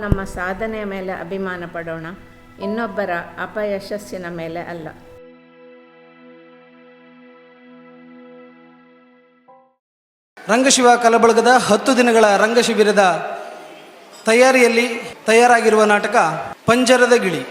ನಮ್ಮ ಸಾಧನೆಯ ಮೇಲೆ ಅಭಿಮಾನ ಪಡೋಣ. ಇನ್ನೊಬ್ಬರ ಅಪಯಶಸ್ಸಿನ ಮೇಲೆ ಅಲ್ಲ. ರಂಗಶಿವ ಕಲಬಳಗದ ಹತ್ತು ದಿನಗಳ ರಂಗಶಿಬಿರದ ತಯಾರಿಯಲ್ಲಿ ತಯಾರಾಗಿರುವ ನಾಟಕ ಪಂಜರದ ಗಿಳಿ.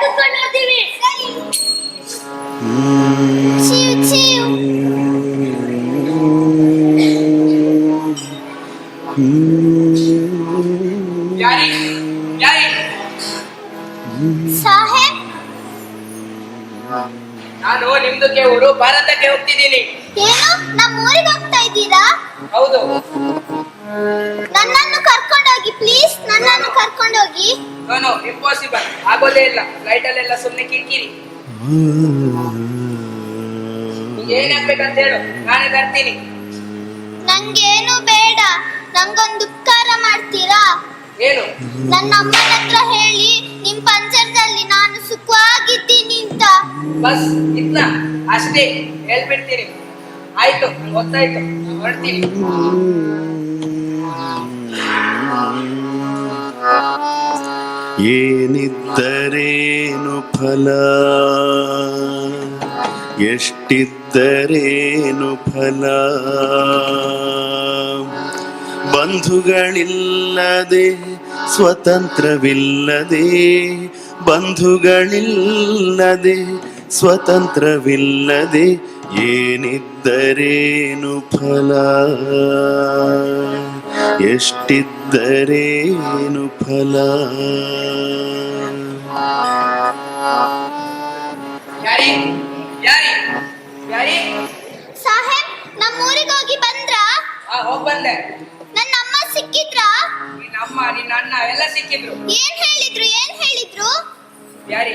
ಕುತ್ಕೊಂಡು ನೋಡ್ತೀವಿ ಚೀವ್ ಚೀವ್ ಸಾಹೇಬ್? ನಾನು ನಿಮ್ದಕ್ಕೆ ಊರು ಭಾರತಕ್ಕೆ ಹೋಗ್ತಿದ್ದೀನಿ. ಏನು? ನಮ್ಮ ಊರಿಗೆ ಹೋಗ್ತಾ ಇದ್ದೀರಾ? ಹೌದು. ನನ್ನನ್ನು ಕರ್ಕೊಂಡೋಗಿ ಪ್ಲೀಸ್ ನನ್ನನ್ನು ಕರ್ಕೊಂಡೋಗಿ. ನೋ ಇಂಪಾಸಿಬಲ್ ಆಗೋದೇ ಇಲ್ಲ. ಫ್ಲೈಟ್ ಅಲ್ಲೆಲ್ಲ ಸುಮ್ಮನೆ ಕಿರಿಕಿರಿ. ನಿಂಗೆ ಏನಾಗ್ಬೇಕಂತ ಹೇಳು. ನಾನೇ ತರ್ತೀನಿ. ನಂಗೇನು ಬೇಡ. ನಂಗೊಂದು ಉಪಕಾರ ಮಾಡ್ತೀರಾ? ಏನು? ನನ್ನ ಅಮ್ಮನ ಹತ್ರ ಹೇಳಿ ನಿಮ್ ಪಂಜರದಲ್ಲಿ ನಾನು ಸುಖವಾಗಿದ್ದೀನಿ ಅಂತ. ಬಸ್ ಇದ್ನ. ಅಷ್ಟೇ. ಹೇಳ್ಬಿಡ್ತೀನಿ. ಆಯ್ತು ಗೊತ್ತಾಯ್ತು ಹೊರಡ್ತೀನಿ. ಏನಿದ್ದರೇನು ಫಲ? ಎಷ್ಟಿದ್ದರೇನು ಫಲ? ಬಂಧುಗಳಿಲ್ಲದೆ ಸ್ವತಂತ್ರವಿಲ್ಲದೆ ಬಂಧುಗಳಿಲ್ಲದೆ ಸ್ವತಂತ್ರವಿಲ್ಲದೆ ಏನಿದ್ದರೇನು ಫಲ? ಎಷ್ಟಿದ್ದರೇನು ಫಲ? ಯಾರಿ? ಯಾರಿ? ಯಾರಿ? ಸಾಹೇಬ್ ನಮ್ಮ ಊರಿಗೆ ಹೋಗಿ ಬಂದ್ರಾ? ಆ ಹೋಗ್ ಬಂದೆ. ನನ್ನ ಅಮ್ಮ ಸಿಕ್ಕಿದ್ರಾ? ನಿನ್ನ ಅಮ್ಮ ನಿನ್ನ ಅಣ್ಣ ಎಲ್ಲ ಸಿಕ್ಕಿದ್ರು. ಏನ್ ಹೇಳಿದ್ರು ಏನ್ ಹೇಳಿದ್ರು? ಯಾರಿ?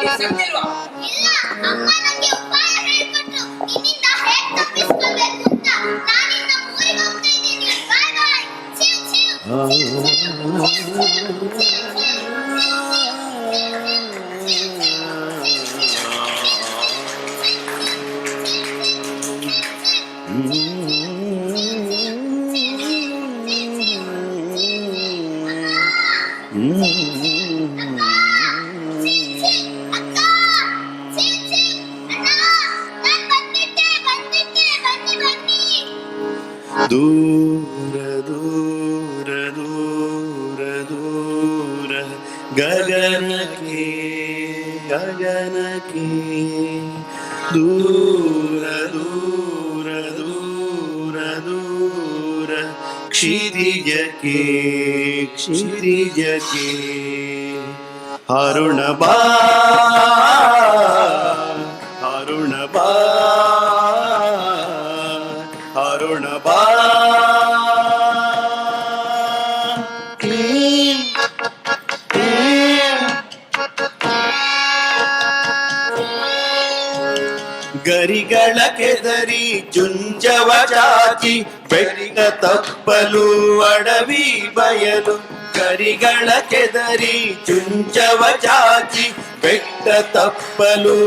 ನಿನಗೆ ಇಲ್ಲ ಅಮ್ಮ ನನಗೆ ಉಪಾಯ ಹೇಳ್ಕೊಟ್ರು ನಿನ್ನಿಂದ ಹೇಗ್ ತಪ್ಪಿಸ್ಕೊಳ್ಬೇಕು ಅಂತ ನಾನಿನ್ನ ಊರಿಗೆ ಹೋಗ್ತಾ ಇದ್ದೀನಿ. ಬಾಯ್ ಬಾಯ್. ಚಿವ್ ಚಿವ್ ಅಕ್ಕ ദൂര ദൂര ദൂര ദൂര ഗഗനകി ഗഗനകി ദൂര ദൂര ദൂര ദൂര ക്ഷിതിജകി ക്ഷിതിജകി അരുണബാ ಗರಿಗಳ ಕೆದರಿ ಜುಂಜವ ಚಾಚಿ ಬೆಳಿಗ ತಪ್ಪಲು ಅಡವಿ ಬಯಲು ಗರಿಗಳ ಕೆದರಿ ಚುಂಚವ ಚಾಚಿ ಬೆಟ್ಟ ತಪ್ಪಲು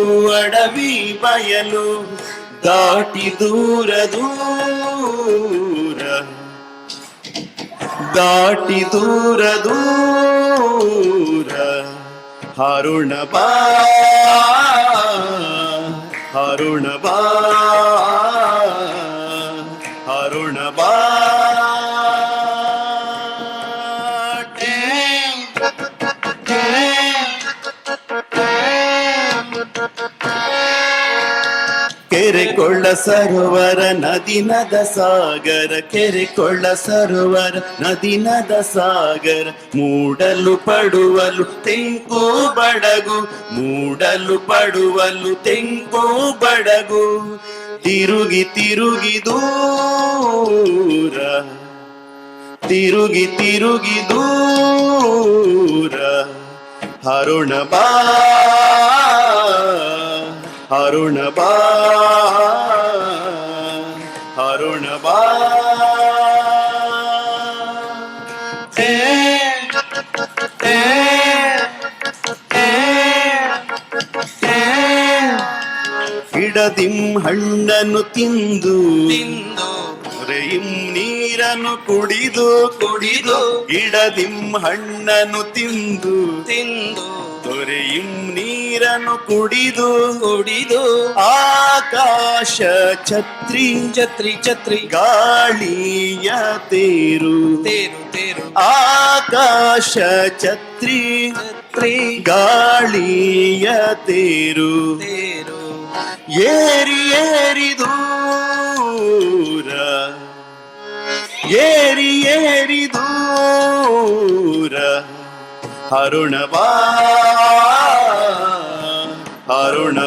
ಅಡವಿ ಬಯಲು ದಾಟಿ ದೂರ ದೂರ ದಾಟಿ ದೂರ ದೂರ ಹರುಣ ಬಾ ಹರುಣ ಕೊಳ್ಳ ಸರೋವರ, ನದಿ ನದ ಸಾಗರ ಕೆರೆ ಕೊಳ್ಳ ಸರೋವರ, ನದಿ ನದ ಸಾಗರ, ಮೂಡಲು ಪಡುವಲು ತೆಂಕು ಬಡಗು, ಮೂಡಲು ಪಡುವಲು ತೆಂಕು ಬಡಗು, ತಿರುಗಿ ತಿರುಗಿ ದೂರ, ತಿರುಗಿ ತಿರುಗಿ ದೂರ, ಹರುಣ ಬಾ ಹರುಣ ಬಾ ಹರುಣ ಬಾ ಏ, ಏ, ಏ, ಏ. ಇಡದಿಂ ಹಣ್ಣನ್ನು ತಿಂದು ತಿಂದು ಹೊರೆಯಿಂ ನೀರನ್ನು ಕುಡಿದು ಕುಡಿದು ಇಡದಿಂ ಹಣ್ಣನ್ನು ತಿಂದು ತಿಂದು ದೊರೆಯಿಂ ನೀರನ್ನು ಕುಡಿದು ಕುಡಿದು ಆಕಾಶ ಛತ್ರಿ ಛತ್ರಿ ಛತ್ರಿ ಗಾಳಿಯ ತೇರು. ತೇರು ತೇರು. ಆಕಾಶ ಛತ್ರಿ ಛತ್ರಿ. ಗಾಳಿಯ ತೇರು. ತೇರು. ಏರಿ ಏರಿ ದೂರ. ಏರಿ ಏರಿ ದೂರ. ಹರುಣ ಬಾ ಹರುಣ